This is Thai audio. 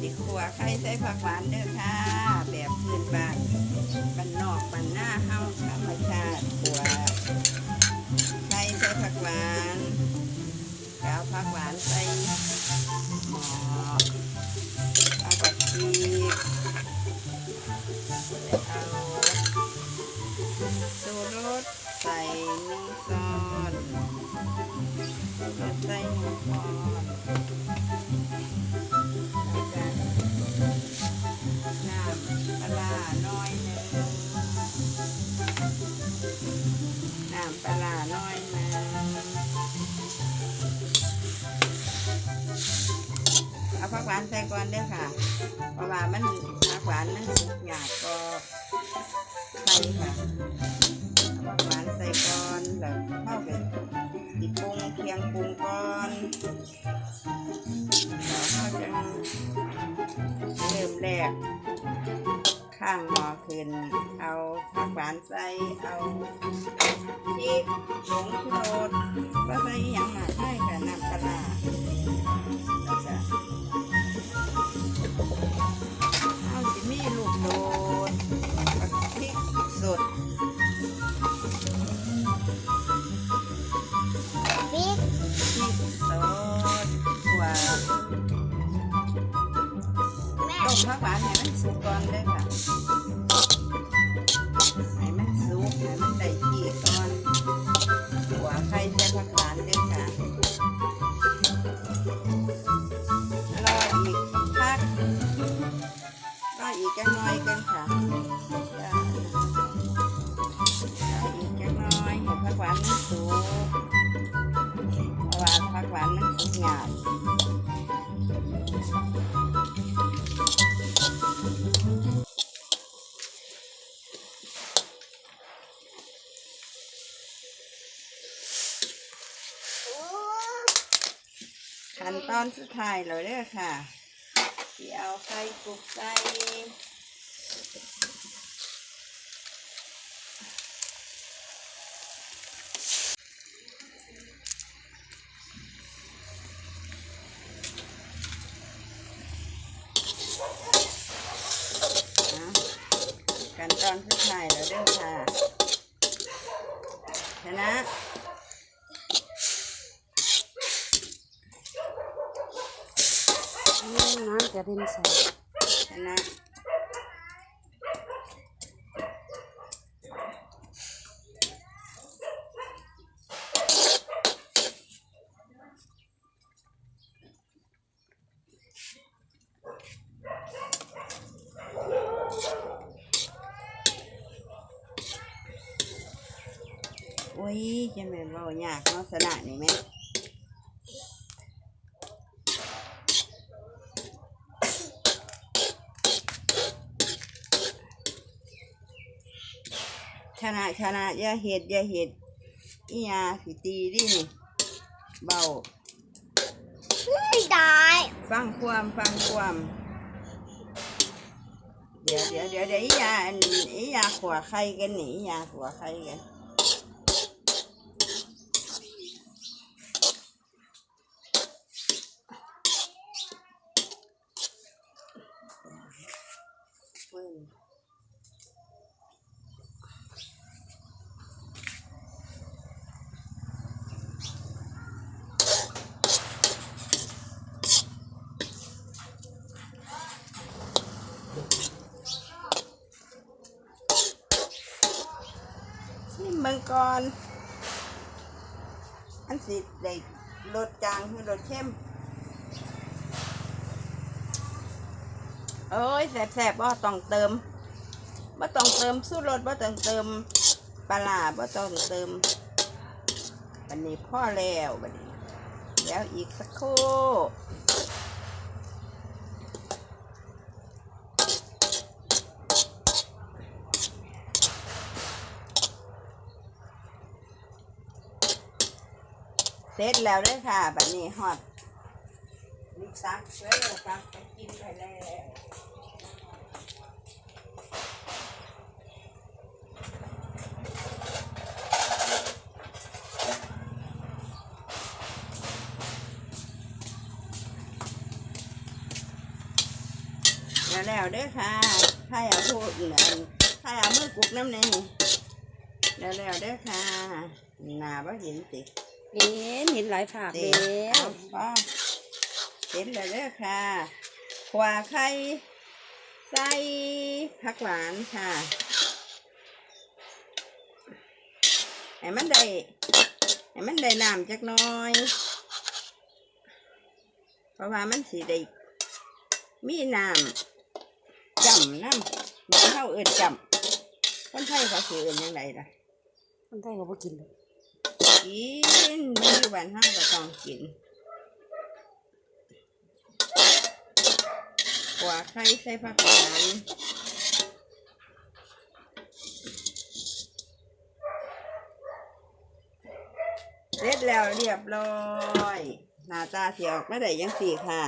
ติขัวไข่ใส่ผักหวานเด้อค่ะ แบบพื้นบ้านบ้านนอกบ้านหน้าเฮาธรรมชาติขัวไข่ใส่ผักหวานแก้วผักหวานใส่หมอกเอากระชีเอาสูรสใส่น้ำซอสใส่หมูฟ น้ำปลาน้อยนึงเอาผักหวานใส่ก่อนเด้อค่ะ เพราะว่ามันผักหวานมันสุกยากก็ใส่ค่ะเอาผักหวานใส่ก่อนแล้วเข้าไปติดปรุงเคียงปรุงก่อนแล้วเขาจะเริ่มแรก ข้างหม้อขึ้น เอาผักหวานใส่ เอาพริกผงชูรสก็ใส่อย่างมากได้ค่ะน้ำปลาเอาสิมีลูกโดดบักพริกสดบิ๊กพริกสดถั่วต้มผักหวานให้มันสุกก่อน ผักหวานด้วยค่ะ ขั้นตอนสุดท้ายแล้วเด้อค่ะที่เอาไข่ปลุกใส่อะขั้นตอนสุดท้ายแล้วเด้อค่ะชนะ น้ำกระเด็นใส่ชนะโอ้ยจะแม่นเว้ายากเนาะสนะนี่แม่ ชนะชนะอย่าเห็ดอย่าเห็ดอีหยาสิตีดินี่เบาไม่ได้ฟังความฟังความเดี๋ยวเดี๋ยวเดี๋ยวเดี๋ยวอีหยาอันอีหยาขวาไข่กันนี่อีหยาขวาไข่กัน ก่อน อันสิได้รสจางคือรสเข้มเอ้ยแสบๆบ่ต้องเติมบ่ต้องเติมสู้รสบ่ต้องเติมปลาร้าบ่ต้องเติมบันนี้พ่อแล้วบันนี้แล้วอีกสักครู่ เสร็จแล้วเด้วยค่ะแบัดนี้ฮอดลิกซักเพื่อซักไปกินไปแล้วแล้วเด้วยค่ะถ้าเอาพูดเหมือถ้าเอามือกุกน้ำในนี่แล้วแล้วเด้วยค่ะหนาบ่เห็นติ เห็นเห็นหลายผากเด็แล้วก็เห็นแล้วเด้อค่ะขวาไข่ใส่ผักหวานค่ะให้มันได้ให้มันได้น้ำจักหน้อย เพราะว่ามันสีได้มีน้ำจำน้ำมันเข้าเอื่นจำคนไทยเขาคือเอื่นยังไงล่ะคนไทยเขาบ่กินเลย กินมันอยู่บ้านห้างก็ต้องกินกว่าไข่ใส่ผักหวานเสร็จแล้วเรียบร้อย หน้าตาเสียออกมาได้ยังสี่ค่ะ